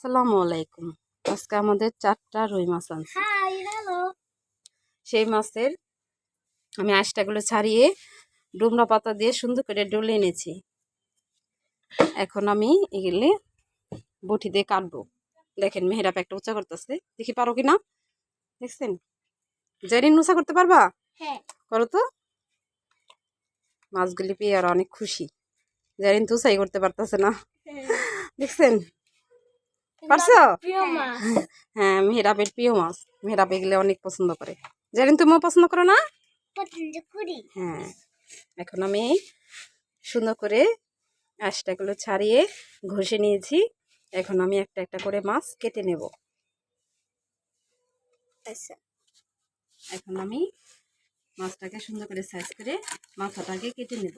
আসসালামু আলাইকুম। আজকে আমাদের চারটা রুই মাছ আনছি। সেই মাছের আমি আঁশটাগুলো ছাড়িয়ে ডুমরা পাতা দিয়ে সুন্দর করে ডলে এনেছি। এখন আমি এগুলি বটি দিয়ে কাটবো। দেখেন মেহেরাপ একটা উঁচা করতেছে। দেখি পারো কি না দেখছেন? জেরিন উঁচা করতে পারবা? হ্যাঁ। করো তো। মাছগুলি পেয়ে আর অনেক খুশি। জেরিন তো উঁচাই করতে পারতেছে না। দেখছেন? পারছ? হ্যাঁ মেহেরাবের প্রিয় মাছ। মেহেরাব এগুলো অনেক পছন্দ করে। জানেন তুমিও পছন্দ করো না? হ্যাঁ এখন আমি সুন্দর করে আঁশটাগুলো ছাড়িয়ে ঘষে নিয়েছি। এখন আমি একটা একটা করে মাছ কেটে নেব। আচ্ছা। এখন আমি মাছটাকে সুন্দর করে সাইজ করে মাথাটাকে কেটে নেব।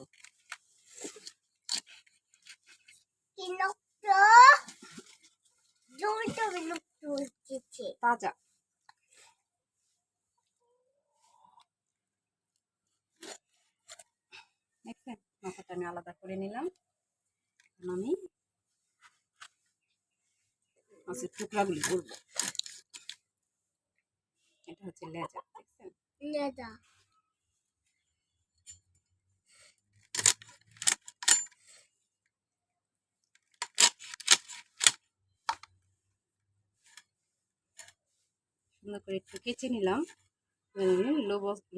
তাজা দেখছেন মাথাটা আমি আলাদা করে নিলাম। আমি মাছের টুকরাগুলি করব এটা হচ্ছে লেজা দেখছেন? নেদা সুন্দর করে একটু কেচে নিলাম।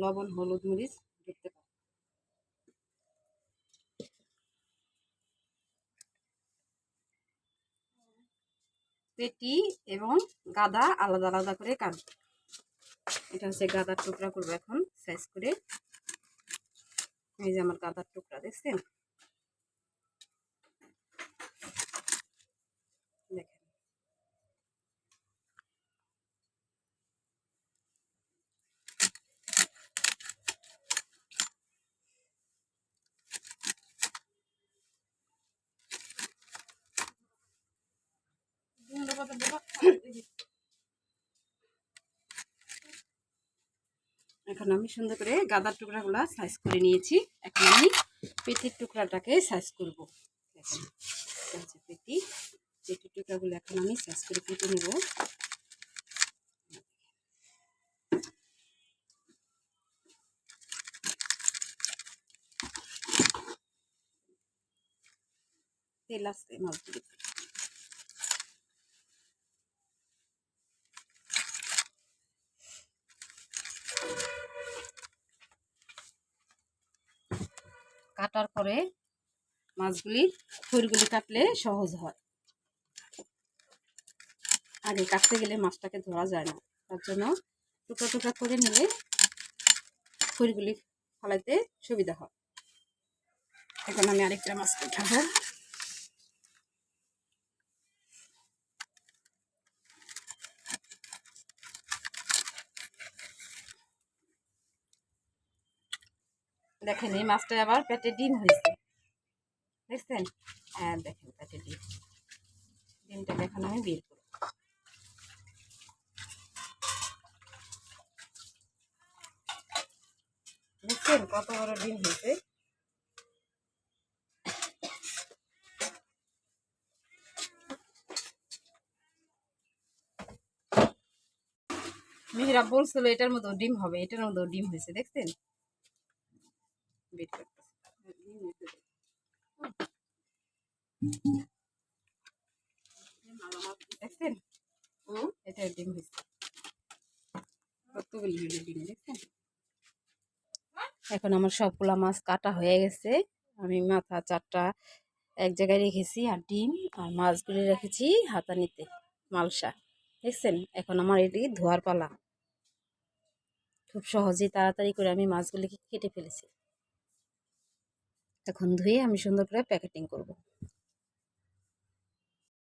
লবণ হলুদ, মরিচ দেখতে পেটি এবং গাদা আলাদা আলাদা করে কাটব। এটা হচ্ছে গাদার টুকরা করব এখন সাইজ করে। এই যে আমার গাদার টুকরা, দেখছেন দেখেন এখন আমি সুন্দর করে গাদার টুকরাগুলা সাইজ করে নিয়েছি। এখন আমি পেটির টুকরাটাকে সাইজ করব। হচ্ছে পেটি, পেটির টুকরাগুলো এখন আমি সাইজ করে কেটে নেব। তেল আসছে মাছগুলি কাটার পরে মাছগুলি খৈরগুলি কাটলে সহজ হয়। আগে কাটতে গেলে মাছটাকে ধরা যায় না। তার জন্য টুকরা টুকরা করে নিলে খৈরগুলি ফালাইতে সুবিধা হয়। এখন আমি আরেকটা মাছ উঠাবো দেখেন, এই মাছটা আবার পেটে ডিম হয়েছে। দেখছেন? হ্যাঁ দেখেন পেটে ডিম। ডিমটা এখন আমি বের করব দেখছেন কত বড় ডিম হয়েছে? মেহেরা বলছিল, এটার মতো ডিম হবে, এটার মতো ডিম হয়েছে। দেখছেন? ডিম দেখছেন? এখন আমার সবগুলা মাছ কাটা হয়ে গেছে। আমি মাথা চারটা এক জায়গায় রেখেছি, আর ডিম, আর মাছগুলি রেখেছি হাতানিতে, মালসা। দেখছেন? এখন আমার এটি ধোয়ার পালা। খুব সহজেই তাড়াতাড়ি করে আমি মাছগুলিকে কেটে ফেলেছি। এখন ধুয়ে আমি সুন্দর করে প্যাকেটিং করব।